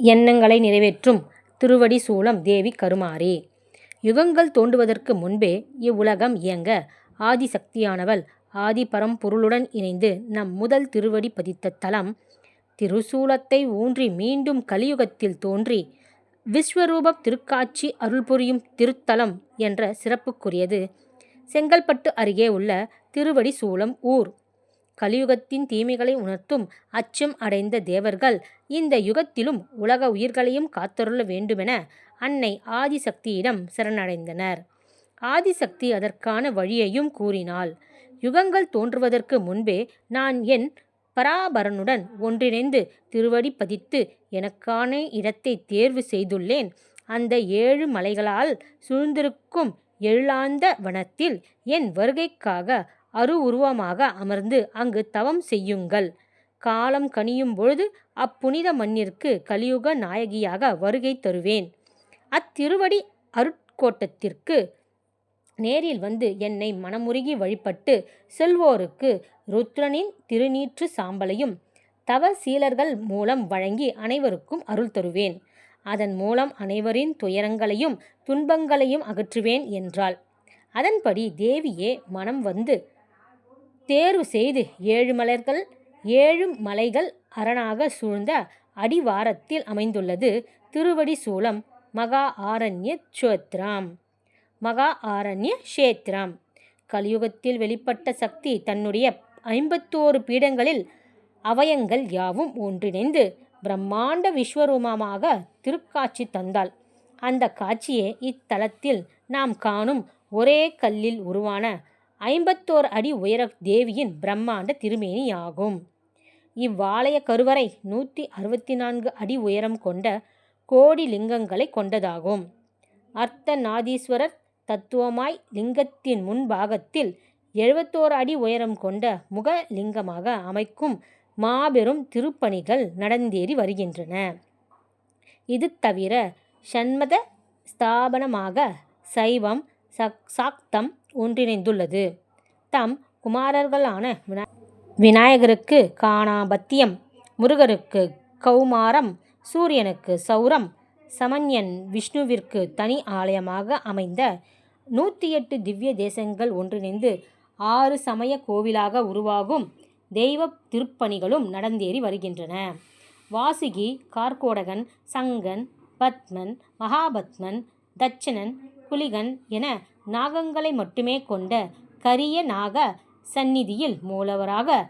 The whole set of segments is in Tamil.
எண்ணங்களை நிறைவேற்றும் திருவடி சூலம் தேவி கருமாரி யுகங்கள் தோன்றுவதற்கு முன்பே இவ்வுலகம் இயங்க ஆதிசக்தியானவள் ஆதிபரம்பொருளுடன் இணைந்து நம் முதல் திருவடி பதித்த தலம் திருசூலத்தை ஊன்றி மீண்டும் கலியுகத்தில் தோன்றி விஸ்வரூபம் திருக்காட்சி அருள்புரியும் திருத்தலம் என்ற சிறப்புக்குரியது. செங்கல்பட்டு அருகே உள்ள திருவடி சூலம் ஊர் கலியுகத்தின் தீமைகளை உணர்த்தும் அச்சம் அடைந்த தேவர்கள் இந்த யுகத்திலும் உலக உயிர்களையும் காத்தருள வேண்டுமென அன்னை ஆதிசக்தியிடம் சரணடைந்தனர். ஆதிசக்தி அதற்கான வழியையும் கூறினாள் யுகங்கள் தோன்றுவதற்கு முன்பே நான் என் பராபரனுடன் ஒன்றிணைந்து திருவடி பதித்து எனக்கான இடத்தை தேர்வு செய்துள்ளேன். அந்த ஏழு மலைகளால் சூழ்ந்திருக்கும் எழுளாந்த வனத்தில் என் வருகைக்காக அரு உருவமாக அமர்ந்து அங்கு தவம் செய்யுங்கள். காலம் கனியும் பொழுது அப்புனித மண்ணிற்கு கலியுக நாயகியாக வருகை தருவேன். அத்திருவடி அருட்கோட்டத்திற்கு நேரில் வந்து என்னை மனமுருகி வழிபட்டு செல்வோருக்கு ருத்ரனின் திருநீற்று சாம்பலையும் தவ சீலர்கள் மூலம் வழங்கி அனைவருக்கும் அருள் தருவேன். அதன் மூலம் அனைவரின் துயரங்களையும் துன்பங்களையும் அகற்றுவேன் என்றாள். அதன்படி தேவியே மனம் வந்து தேர்வு செய்து ஏழு மலர்கள் ஏழு மலைகள் அரணாக சூழ்ந்த அடிவாரத்தில் அமைந்துள்ளது திருவடி சூலம் மகா ஆரண்ய சோத்ராம் மகா ஆரண்ய க்ஷேத்திரம் கலியுகத்தில் வெளிப்பட்ட சக்தி தன்னுடைய ஐம்பத்தோரு பீடங்களில் அவயங்கள் யாவும் ஒன்றிணைந்து பிரம்மாண்ட விஸ்வரூபமாக திருக்காட்சி தந்தாள். அந்த காட்சியே இத்தலத்தில் நாம் காணும் ஒரே கல்லில் உருவான ஐம்பத்தோரு அடி உயர தேவியின் பிரம்மாண்ட திருமேனி ஆகும் இவ்வாலய கருவறை நூற்றி அறுபத்தி நான்கு அடி உயரம் கொண்ட கோடி லிங்கங்களை கொண்டதாகும். அர்த்தநாதீஸ்வரர் தத்துவமாய் லிங்கத்தின் முன்பாகத்தில் எழுபத்தோரு அடி உயரம் கொண்ட முக லிங்கமாக அமைக்கும் மாபெரும் திருப்பணிகள் நடந்தேறி வருகின்றன. இது தவிர சண்மத ஸ்தாபனமாக சைவம் சாக்தம் ஒன்றிணைந்துள்ளது. தம் குமாரர்களான வினா விநாயகருக்கு காணாபத்தியம் முருகருக்கு கௌமாரம் சூரியனுக்கு சௌரம் சமன்யன் விஷ்ணுவிற்கு தனி ஆலயமாக அமைந்த நூற்றி எட்டு திவ்ய தேசங்கள் ஒன்றிணைந்து ஆறு சமய கோவிலாக உருவாகும் தெய்வ திருப்பணிகளும் நடந்தேறி வருகின்றன. வாசுகி கார்கோடகன் சங்கன் பத்மன் மகாபத்மன் தட்சணன் குலிகன் என நாகங்களை மட்டுமே கொண்ட கரிய நாக சந்நிதியில் மூலவராக.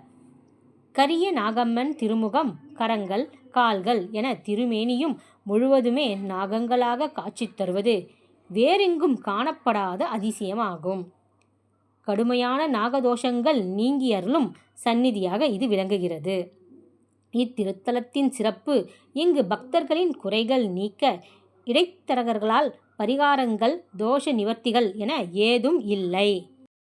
கரிய நாகம்மன் திருமுகம் கரங்கள் கால்கள் என திருமேனியும் முழுவதுமே நாகங்களாக காட்சி தருவது வேறெங்கும் காணப்படாத அதிசயமாகும். கடுமையான நாகதோஷங்கள் நீங்கியருளும் சந்நிதியாக இது விளங்குகிறது. இத்திருத்தலத்தின் சிறப்பு இங்கு பக்தர்களின் குறைகள் நீக்க இடைத்தரகர்களால் பரிகாரங்கள் தோஷ நிவர்த்திகள் என ஏதும் இல்லை.